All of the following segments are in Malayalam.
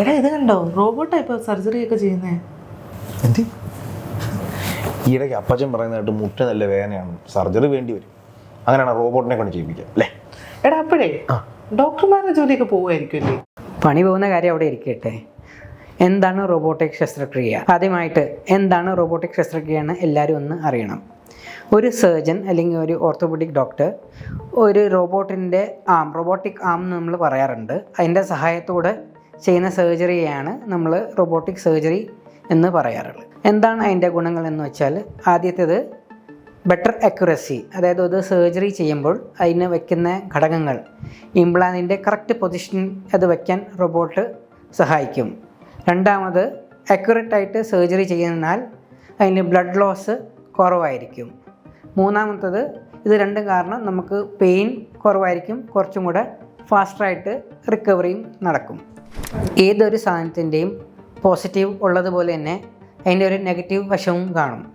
എടാ ഇത് കണ്ടോ? റോബോട്ടാ ഇപ്പൊ സർജറി ഒക്കെ ചെയ്യുന്നേ. എന്ത്? ഈയിടയ്ക്ക് അപ്പച്ചൻ പറയുന്നതായിട്ട് മുട്ട നല്ല വേദനയാണ്. സർജറി വേണ്ടി വരും. അങ്ങനെയാണ് റോബോട്ടിനെ കൊണ്ട് ചെയ്യിപ്പിക്കുക അല്ലേ? എടാ അപ്പോഴേ ഡോക്ടർമാരുടെ ജോലിയൊക്കെ പോവുമായിരിക്കും അല്ലേ പണി പോകുന്ന കാര്യം അവിടെ ഇരിക്കട്ടെ. എന്താണ് റോബോട്ടിക് ശസ്ത്രക്രിയ? ആദ്യമായിട്ട് എന്താണ് റോബോട്ടിക് ശസ്ത്രക്രിയ എന്ന് എല്ലാവരും ഒന്ന് അറിയണം. ഒരു സർജൻ അല്ലെങ്കിൽ ഒരു ഓർത്തോപെഡിക് ഡോക്ടർ ഒരു റോബോട്ടിന്റെ ആം റോബോട്ടിക് ആം എന്ന് നമ്മൾ പറയാറുണ്ട്. അതിന്റെ സഹായത്തോടെ ചെയ്യുന്ന സർജറിയാണ് നമ്മൾ റോബോട്ടിക് സർജറി എന്ന് പറയാറുള്ളത്. എന്താണ് അതിന്റെ ഗുണങ്ങൾ എന്ന് വെച്ചാൽ ആദ്യത്തേത് ബെറ്റർ അക്യുറസി അതായത് ഒരു സർജറി ചെയ്യുമ്പോൾ അതിന് വയ്ക്കുന്ന ഘടകങ്ങൾ ഇംപ്ലാന്റിന്റെ കറക്റ്റ് പൊസിഷൻ അത് വയ്ക്കാൻ റോബോട്ട് സഹായിക്കും. രണ്ടാമത് അക്യുറേറ്റ് ആയിട്ട് സർജറി ചെയ്യുന്നതിനാൽ അതിന് ബ്ലഡ് ലോസ് കുറവായിരിക്കും. മൂന്നാമത്തത് ഇത് രണ്ടും കാരണം നമുക്ക് പെയിൻ കുറവായിരിക്കും കുറച്ചും കൂടെ ഫാസ്റ്ററായിട്ട് റിക്കവറിയും നടക്കും. ഏതൊരു സാധനത്തിന്റെയും പോസിറ്റീവ് ഉള്ളതുപോലെ തന്നെ അതിന്റെ ഒരു നെഗറ്റീവ് വശവും കാണും.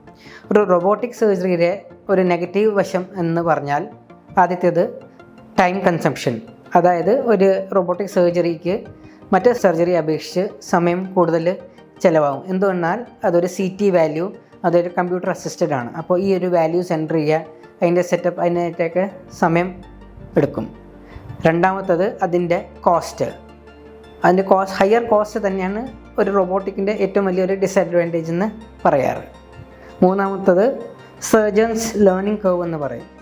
ഒരു റോബോട്ടിക് സർജറിയുടെ ഒരു നെഗറ്റീവ് വശം എന്ന് പറഞ്ഞാൽ ആദ്യത്തേത് ടൈം കൺസംഷൻ അതായത് ഒരു റോബോട്ടിക് സർജറിക്ക് മറ്റ് സർജറി അപേക്ഷിച്ച് സമയം കൂടുതൽ ചിലവാകും. എന്തുകൊണ്ടാൽ അതൊരു സി ടി വാല്യൂ അതൊരു കമ്പ്യൂട്ടർ അസിസ്റ്റഡ് ആണ്. അപ്പോൾ ഈ ഒരു വാല്യൂ എന്റർ ചെയ്യുക അതിന്റെ സെറ്റപ്പ് അതിനായിട്ടൊക്കെ സമയം എടുക്കും. രണ്ടാമത്തത് അതിന്റെ കോസ്റ്റ് അതിന്റെ കോസ്റ്റ് ഹയർ കോസ്റ്റ് തന്നെയാണ് ഒരു റോബോട്ടിക്കിന്റെ ഏറ്റവും വലിയൊരു ഡിസഡ്വാന്റേജ് എന്ന് പറയാറ്. മൂന്നാമത്തത് സർജൻസ് ലേണിംഗ് കേവ് എന്ന് പറയും.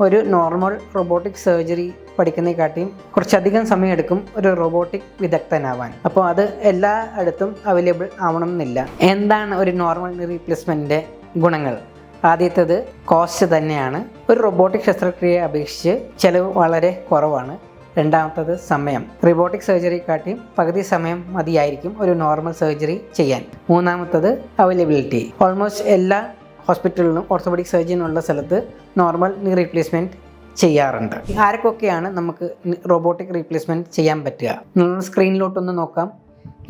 ഒരു നോർമൽ റോബോട്ടിക് സർജറി പഠിക്കുന്നതിനെക്കാട്ടിയും കുറച്ചധികം സമയമെടുക്കും ഒരു റോബോട്ടിക് വിദഗ്ധനാവാൻ. അപ്പോൾ അത് എല്ലാ അടുത്തും അവൈലബിൾ ആവണം എന്നില്ല എന്താണ് ഒരു നോർമൽ റീപ്ലേസ്മെന്റിന്റെ ഗുണങ്ങൾ? ആദ്യത്തേത് കോസ്റ്റ് തന്നെയാണ്. ഒരു റോബോട്ടിക് ശസ്ത്രക്രിയയെ അപേക്ഷിച്ച് ചിലവ് വളരെ കുറവാണ്. രണ്ടാമത്തത് സമയം. റിബോട്ടിക് സർജറി കാട്ടി പകുതി സമയം മതിയായിരിക്കും ഒരു നോർമൽ സർജറി ചെയ്യാൻ. മൂന്നാമത്തത് അവൈലബിലിറ്റി ഓൾമോസ്റ്റ് എല്ലാ ഹോസ്പിറ്റലിലും ഓർത്തോപെഡിക് സർജൻ ഉള്ള സ്ഥലത്ത് നോർമൽ നീ റീപ്ലേസ്മെന്റ് ചെയ്യാറുണ്ട്. ആർക്കൊക്കെയാണ് നമുക്ക് റോബോട്ടിക് റീപ്ലേസ്മെന്റ് ചെയ്യാൻ പറ്റുക? നമ്മൾ സ്ക്രീനിലോട്ടൊന്ന് നോക്കാം.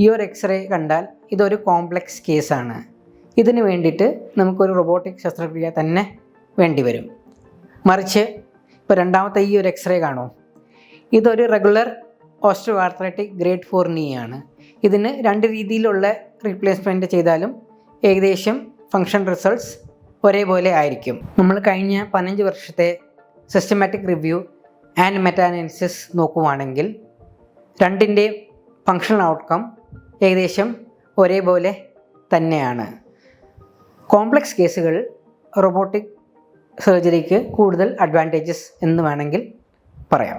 ഈ ഒരു എക്സ്റേ കണ്ടാൽ ഇതൊരു കോംപ്ലക്സ് കേസാണ് ഇതിന് വേണ്ടിയിട്ട് നമുക്കൊരു റോബോട്ടിക് ശസ്ത്രക്രിയ തന്നെ വേണ്ടി വരും. മറിച്ച് ഇപ്പോൾ രണ്ടാമത്തെ ഈ ഒരു എക്സ്റേ കാണൂ ഇതൊരു regular osteoarthritic grade four knee ആണ്. ഇതിന് രണ്ട് രീതിയിലുള്ള റീപ്ലേസ്മെന്റ് ചെയ്താലും ഏകദേശം ഫങ്ഷൻ റിസൾട്ട്സ് ഒരേപോലെ ആയിരിക്കും. നമ്മൾ കഴിഞ്ഞ പതിനഞ്ച് വർഷത്തെ സിസ്റ്റമാറ്റിക് റിവ്യൂ ആൻഡ് മെറ്റാനാലിസിസ് നോക്കുവാണെങ്കിൽ രണ്ടിന്റെ ഫങ്ഷണൽ ഔട്ട്കം ഏകദേശം ഒരേപോലെ തന്നെയാണ്. കോംപ്ലക്സ് കേസുകൾ റോബോട്ടിക് സർജറിക്ക് കൂടുതൽ അഡ്വാന്റേജസ് എന്ന് വേണമെങ്കിൽ പറയാം.